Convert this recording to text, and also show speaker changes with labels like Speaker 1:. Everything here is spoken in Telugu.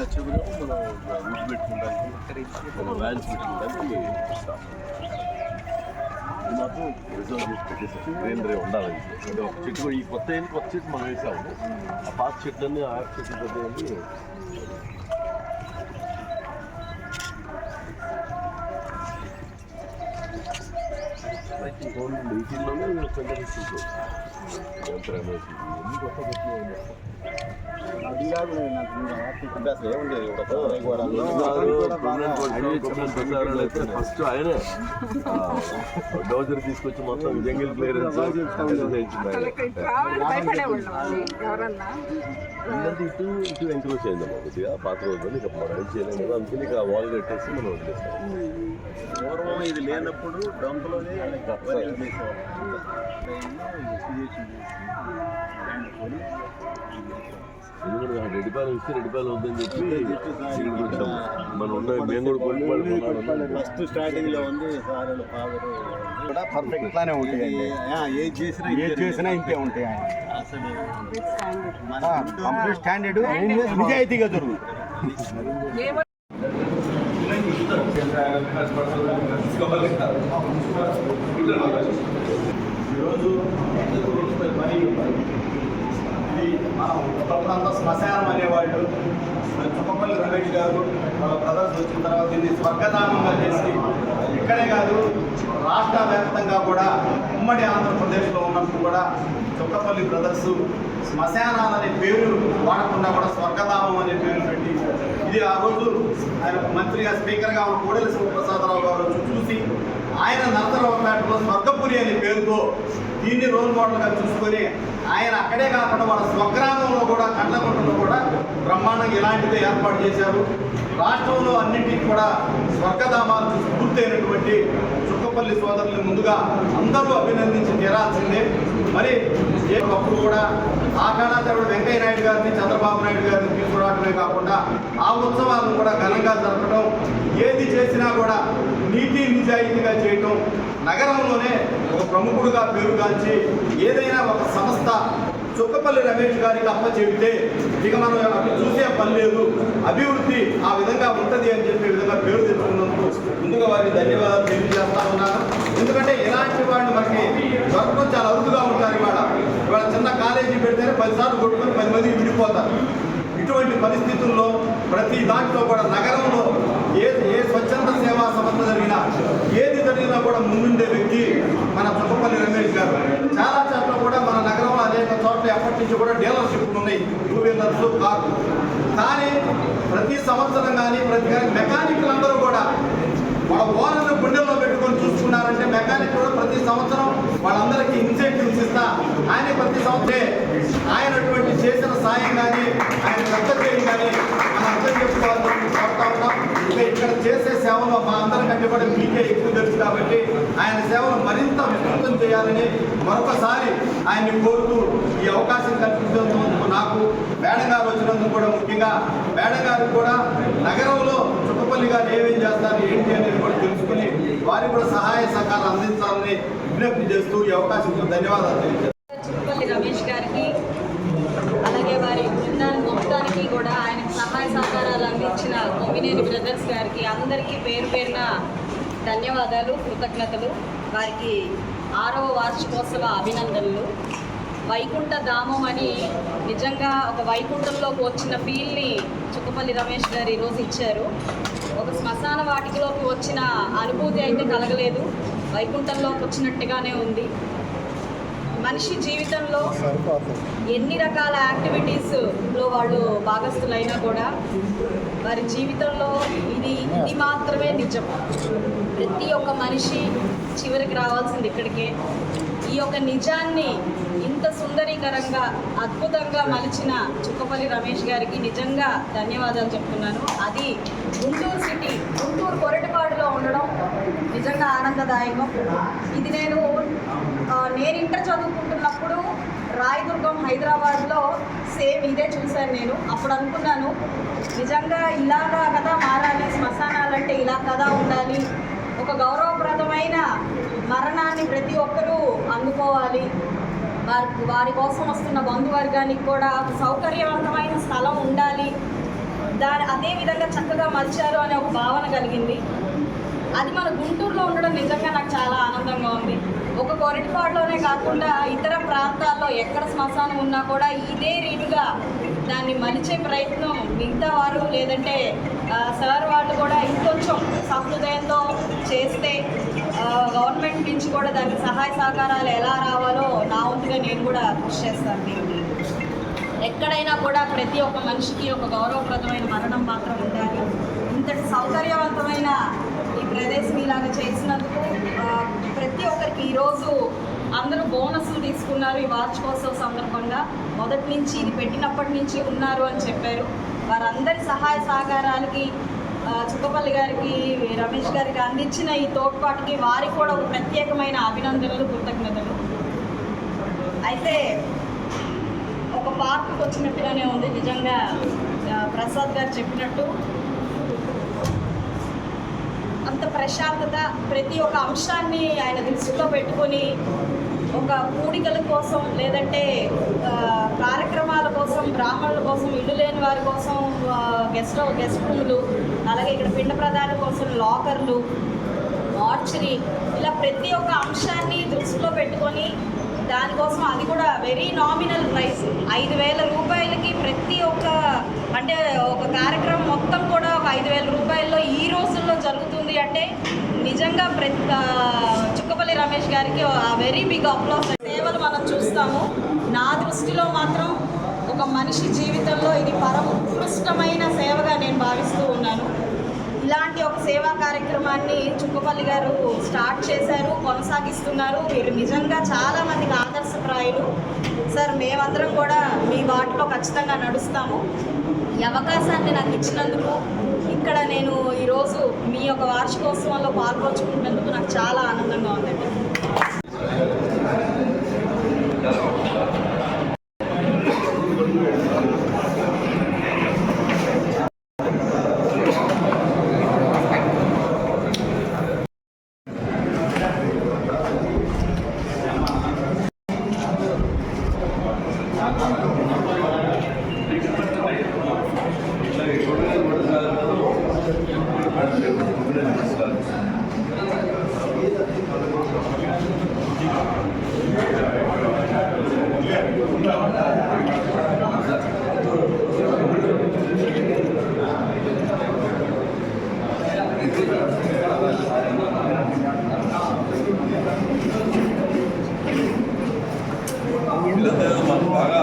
Speaker 1: ఇది వచ్చేప్పుడు మనం పెట్టుకోవడానికి మనం వ్యాన్స్ పెట్టుకోవడానికి ఇస్తాం ఇది మాత్రం రిజర్వ్ చేసి పెట్టేసి గ్రీనరీ ఉండాలి ఒక చెట్టు ఈ కొత్త ఏంటి కొత్త చెట్టు మనం వేసాము ఆ పాత చెట్లన్నీ ఆ చెట్లు పెద్దవన్నీ ఎయిటీన్లోనే కొంచెం ఎంత కొత్త ఫస్ట్ ఆయనే డోజర్ తీసుకొచ్చి మొత్తం జంగిల్ క్లియరెన్స్ ఇటు ఇటు ఎంక్రోచ్ అయిందమ్మా కొద్దిగా పాత రోజులు ఇక మనం చేయలేము కదా అందుకని ఇక వాల్ కట్టేసి మనం వదిలేస్తాం
Speaker 2: పూర్వం ఇది లేనప్పుడు డొంకలోనే వరి
Speaker 1: ఎందుకంటే రెడ్డి పాలు ఇస్తే రెడ్డి పాలు వద్దని చెప్పి ఇక్కడికి వచ్చాము మనం ఉన్న మేము కూడా కొన్నాడు
Speaker 2: ఫస్ట్ స్టార్టింగ్లో ఉంది
Speaker 3: కూడా పర్ఫెక్ట్ లానే ఉంటాయండి.
Speaker 2: ఏది చేసినా
Speaker 3: ఏది చేసినా ఇంతే ఉంటాయి కంప్లీట్ స్టాండర్డ్ నిజాయితీగా దొరుకుతుంది
Speaker 4: ఈరోజు పని ఇది శ్మశానం అనేవాళ్ళు. చుక్కపల్లి రమేష్ గారు వాళ్ళ బ్రదర్స్ వచ్చిన తర్వాత దీన్ని స్వర్గధామంగా చేసి ఇక్కడే కాదు రాష్ట్ర వ్యాప్తంగా కూడా ఉమ్మడి ఆంధ్రప్రదేశ్లో ఉన్నప్పుడు కూడా చుక్కపల్లి బ్రదర్స్ శ్మశానాలు అనే పేరు వాడకుండా కూడా స్వర్గధామం అనే పేరు పెట్టి ఇది ఆ రోజు ఆయన మంత్రిగా స్పీకర్గా ఉన్న కోడెల శివప్రసాదరావు గారు చూసి ఆయన నరసరావుపేటలో స్వర్గపురి అనే పేరుతో దీన్ని రోల్ మోడల్గా చూసుకొని ఆయన అక్కడే కాకుండా వాళ్ళ స్వగ్రామంలో కూడా కండ్లగుంటలో కూడా బ్రహ్మాండంగా ఇలాంటిది ఏర్పాటు చేశారు. రాష్ట్రంలో అన్నింటికి కూడా స్వర్గధామాలు పూర్తయినటువంటి చుక్కపల్లి సోదరులు ముందుగా అందరూ అభినందించి తీరాల్సిందే. మరి ఏ కూడా ఆ కళాకారుడు వెంకయ్య నాయుడు గారిని చంద్రబాబు నాయుడు గారిని తీసుకురావడమే కాకుండా ఆ ఉత్సవాలను కూడా ఘనంగా జరపడం ఏది చేసినా కూడా నీతి నిజాయితీగా చేయటం నగరంలోనే ఒక ప్రముఖుడుగా పేరుగాంచి ఏదైనా ఒక సంస్థ చుక్కపల్లి రమేష్ గారికి అప్ప చెబితే ఇక మనం అటు చూసే పని లేదు. అభివృద్ధి ఆ విధంగా ఉంటుంది అని చెప్పే విధంగా పేరు తెచ్చుకున్నందుకు ముందుగా వారికి ధన్యవాదాలు తెలియజేస్తా ఉన్నాను. ఎందుకంటే ఇలాంటి వాడిని మనకి దొరకడం చాలా అరుదుగా ఉంటారు ఇవాళ. ఇవాళ చిన్న కాలేజీ పెడితేనే పదిసార్లు కొట్టుకుని పది మందికి విడిపోతారు. ఇటువంటి పరిస్థితుల్లో ప్రతి దాంట్లో కూడా నగరంలో ఏ ఏ స్వచ్ఛంద సేవా సంస్థ జరిగినా ఏది జరిగినా కూడా ముందుండే వ్యక్తి మన చుక్కపల్లి రమేష్ గారు. చాలా చోట్ల కూడా మన నగరంలో అనేక చోట్ల ఎప్పటి నుంచి కూడా డీలర్షిప్లు ఉన్నాయి. టూ వీలర్స్ కానీ ప్రతి సంవత్సరం కానీ ప్రతి కానీ మెకానిక్లు అందరూ కూడా వాళ్ళ ఓనర్ను గుండెల్లో పెట్టుకొని చూసుకున్నారంటే మెకానిక్ కూడా ప్రతి సంవత్సరం వాళ్ళందరికీ ఇన్సెంటివ్స్ ఇస్తా. ఆయన ప్రతి సంవత్సరం ఆయనటువంటి చేసిన సాయం కానీ ఆయన పెద్ద చేయడం కానీ మనం అర్థం చేసుకోవాలని కోరుతా ఉన్నాం ఇక ఇక్కడ చేసే సేవలో మా అందరికంటే కూడా మీకే ఎక్కువ తెలుసు కాబట్టి ఆయన సేవలు మరింత విస్తృతం చేయాలని మరొకసారి ఆయన్ని కోరుతూ ఈ అవకాశం కల్పించినందుకు నాకు మేడం వచ్చినందుకు కూడా ముఖ్యంగా మేడం కూడా నగరంలో చుట్టుపల్లి గారు ఏమేం చేస్తారు ఏంటి అనేది కూడా తెలుసుకుని వారికి కూడా సహాయ సహకారం అందించాలని విజ్ఞప్తి చేస్తూ ఈ అవకాశం ధన్యవాదాలు తెలియజేస్తాను
Speaker 5: చుట్టుపల్లి రమేష్ గారికి అలాగే వారి బృందాన్ని మొత్తానికి కూడా ఆయనకు సహాయ సహకారాలు అందించిన కొమ్మినేని బ్రదర్స్ గారికి అందరికీ ధన్యవాదాలు కృతజ్ఞతలు. వారికి ఆరవ వార్షికోత్సవ అభినందనలు. వైకుంఠ ధామం అని నిజంగా ఒక వైకుంఠంలోకి వచ్చిన ఫీల్ని చుక్కపల్లి రమేష్ గారు ఈరోజు ఇచ్చారు. ఒక శ్మశాన వాటికలోకి వచ్చిన అనుభూతి అయితే కలగలేదు. వైకుంఠంలోకి వచ్చినట్టుగానే ఉంది. మనిషి జీవితంలో ఎన్ని రకాల యాక్టివిటీస్లో వాళ్ళు భాగస్థులైనా కూడా వారి జీవితంలో ఇది ఇది మాత్రమే నిజం. ప్రతి ఒక్క మనిషి చివరికి రావాల్సింది ఇక్కడికే. ఈ యొక్క నిజాన్ని ఇంత సుందరీకరంగా అద్భుతంగా మలిచిన చుక్కపల్లి రమేష్ గారికి నిజంగా ధన్యవాదాలు చెప్తున్నాను. అది గుంటూరు సిటీ గుంటూరు కొరటిపాడులో ఉండడం నిజంగా ఆనందదాయకం. ఇది నేను నేను ఇంటర్ చదువుకుంటున్నప్పుడు రాయదుర్గం హైదరాబాద్లో సేమ్ ఇదే చూశాను నేను. అప్పుడు అనుకున్నాను నిజంగా ఇలాగా కదా మారాలి శ్మశానాలంటే ఇలా కదా ఉండాలి ఒక గౌరవప్రదమైన మరణాన్ని ప్రతి ఒక్కరూ అందుకోవాలి. వారి వారి కోసం వస్తున్న బంధువర్గానికి కూడా ఒక సౌకర్యవంతమైన స్థలం ఉండాలి. దాని అదే విధంగా చక్కగా మలిచారు అనే ఒక భావన కలిగింది. అది మన గుంటూరులో ఉండడం నిజంగా నాకు చాలా ఆనందంగా ఉంది. ఒక కొరటిపాడులోనే కాకుండా ఇతర ప్రాంతాల్లో ఎక్కడ శ్మశానం ఉన్నా కూడా ఇదే రీతిగా దాన్ని మలిచే ప్రయత్నం మిగతా వారు లేదంటే సార్ వాళ్ళు కూడా ఇంకొంచెం సహృదయంతో చేస్తే గవర్నమెంట్ నుంచి కూడా దానికి సహాయ సహకారాలు ఎలా రావాలో నా వంతుగా నేను కూడా కృషి చేస్తాను. దీన్ని ఎక్కడైనా కూడా ప్రతి ఒక్క మనిషికి ఒక గౌరవప్రదమైన మరణం మాత్రం ఉండాలి. ఇంతటి సౌకర్యవంతమైన ఈ ప్రదేశం ఇలాగ చేసినందుకు ప్రతి ఒక్కరికి ఈరోజు అందరూ బోనస్లు తీసుకున్నారు ఈ వార్షికోత్సవ సందర్భంగా. మొదటి నుంచి ఇది పెట్టినప్పటి నుంచి ఉన్నారు అని చెప్పారు. వారందరి సహాయ సహకారాలకి చుక్కపల్లి గారికి రమేష్ గారికి అందించిన ఈ తోడ్పాటుకి వారికి కూడా ఒక ప్రత్యేకమైన అభినందనలు కృతజ్ఞతలు. అయితే ఒక పార్క్కి వచ్చినట్టుగానే ఉంది. నిజంగా ప్రసాద్ గారు చెప్పినట్టు అంత ప్రశాంతత ప్రతి ఒక్క అంశాన్ని ఆయన దృష్టిలో పెట్టుకొని ఒక కూడికల కోసం లేదంటే కార్యక్రమాల కోసం బ్రాహ్మణుల కోసం ఇల్లు లేని వారి కోసం గెస్ట్ గెస్ట్ రూములు అలాగే ఇక్కడ పిండ ప్రధాన కోసం లాకర్లు మార్చరీ ఇలా ప్రతి ఒక్క అంశాన్ని దృష్టిలో పెట్టుకొని దానికోసం అది కూడా వెరీ నామినల్ ప్రైస్ ఐదు వేల రూపాయలకి ప్రతి ఒక్క అంటే ఒక కార్యక్రమం మొత్తం కూడా ఒక ఐదు వేల రూపాయల్లో ఈ రోజుల్లో జరుగుతుంది అంటే నిజంగా ప్రతి రమేష్ గారికి వెరీ బిగ్ అప్లాస్ సేవలు మనం చూస్తాము. నా దృష్టిలో మాత్రం ఒక మనిషి జీవితంలో ఇది పరమ ఉత్కృష్టమైన సేవగా నేను భావిస్తూ ఉన్నాను. ఇలాంటి ఒక సేవా కార్యక్రమాన్ని చుక్కపల్లి గారు స్టార్ట్ చేశారు కొనసాగిస్తున్నారు. వీరు నిజంగా చాలా మందికి ఆదర్శప్రాయులు. సార్ మేమందరం కూడా మీ వాటిలో ఖచ్చితంగా నడుస్తాము. ఈ అవకాశాన్ని నాకు ఇచ్చినందుకు ఇక్కడ నేను ఈరోజు మీ యొక్క వార్షికోత్సవంలో పాల్గొంచుకుంటున్నందుకు నాకు చాలా ఆనందంగా ఉందండి.
Speaker 1: బాగా